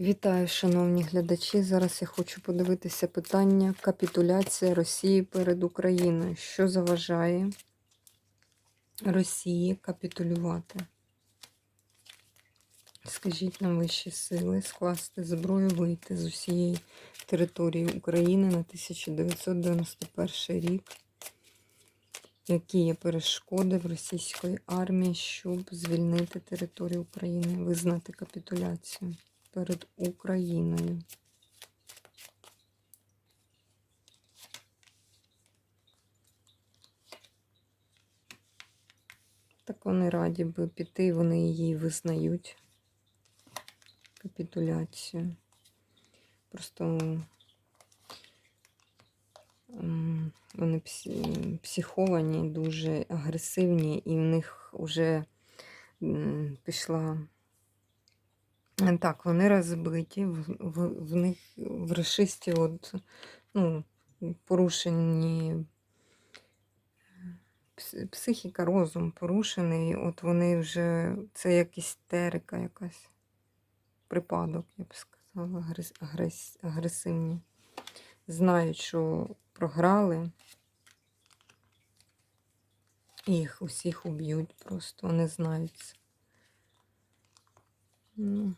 Вітаю, шановні глядачі. Зараз я хочу подивитися питання капітуляція Росії перед Україною. Що заважає Росії капітулювати? Скажіть нам вищі сили, скласти зброю, вийти з усієї території України на 1991 рік. Які є перешкоди в російської армії, щоб звільнити територію України, визнати капітуляцію? Перед Україною. Так вони раді би піти, вони її визнають. Капітуляцію. Просто вони психовані, дуже агресивні, і в них вже пішла. Так, вони розбиті, в, в, в них в расисті от, ну, порушені психіка, розум порушений. От вони вже, це як істерика якась, припадок, я б сказала, агрес, агрес, агресивні. Знають, що програли. Їх усіх уб'ють просто, вони знають. Ну.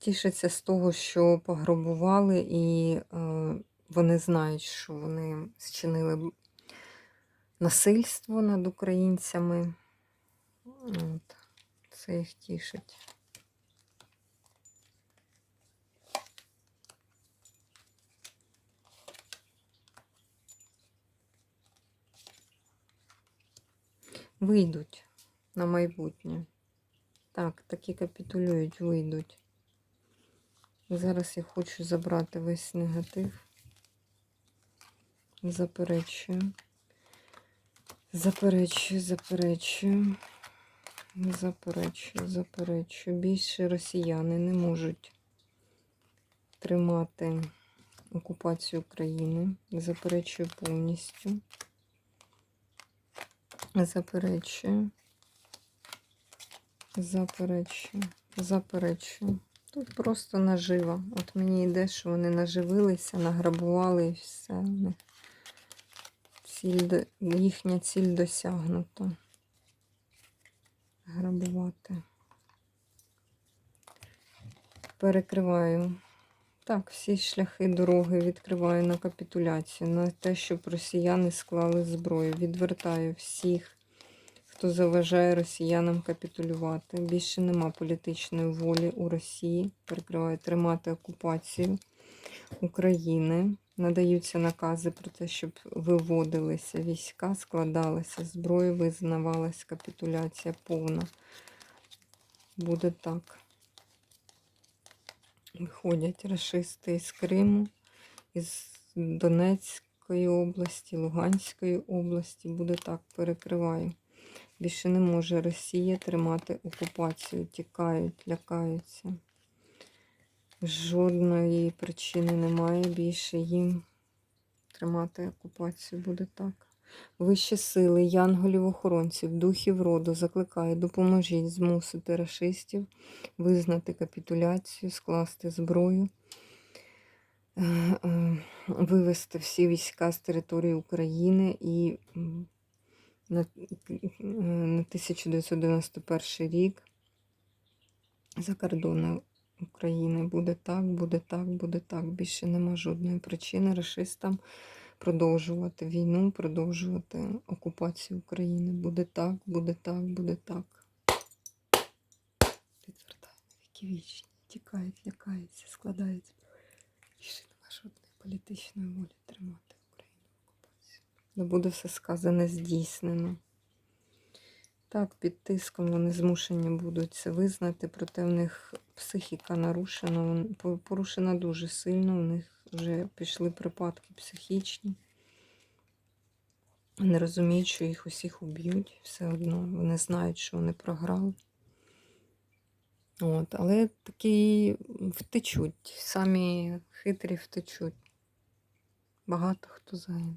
Тішаться з того, що пограбували, і е, вони знають, що вони зчинили насильство над українцями. От. Це їх тішить. Вийдуть на майбутнє. Так, такі капітулюють, вийдуть. Зараз я хочу забрати весь негатив. Заперечую. Заперечую, заперечую. Заперечую, заперечую. Більше росіяни не можуть тримати окупацію України. Заперечую повністю. Заперечую. Заперечую. Заперечую. Тут просто нажива. От мені йде, що вони наживилися, награбували і все. Ціль, їхня ціль досягнута. Грабувати. Перекриваю. Так, всі шляхи дороги відкриваю на капітуляцію, на те, щоб росіяни склали зброю. Відвертаю всіх, хто заважає росіянам капітулювати. Більше нема політичної волі у Росії. Перекриваю тримати окупацію України. Надаються накази про те, щоб виводилися війська, складалася зброя, визнавалася капітуляція повна. Буде так. Виходять расисти із Криму, із Донецької області, Луганської області. Буде так, перекриваю. Більше не може Росія тримати окупацію. Тікають, лякаються. Жодної причини немає більше їм тримати окупацію. Буде так. Вищі сили, янголів-охоронців, духів роду закликаю, допоможіть змусити рашистів визнати капітуляцію, скласти зброю, е, е, вивести всі війська з території України і на, е, 1991 рік за кордони України. Буде так, буде так, буде так. Більше нема жодної причини расистам продовжувати війну, продовжувати окупацію України. Буде так, буде так, буде так. Підвертаю віки вічні. Тікають, лякаються, складаються. Більше нема жодної політичної волі тримати. Не буде все сказане здійснено. Так, під тиском вони змушені будуть це визнати, проте в них психіка нарушена, порушена дуже сильно, у них вже пішли припадки психічні. Вони розуміють, що їх усіх уб'ють все одно. Вони знають, що вони програли. От, але такі втечуть, самі хитрі втечуть. Багато хто загине.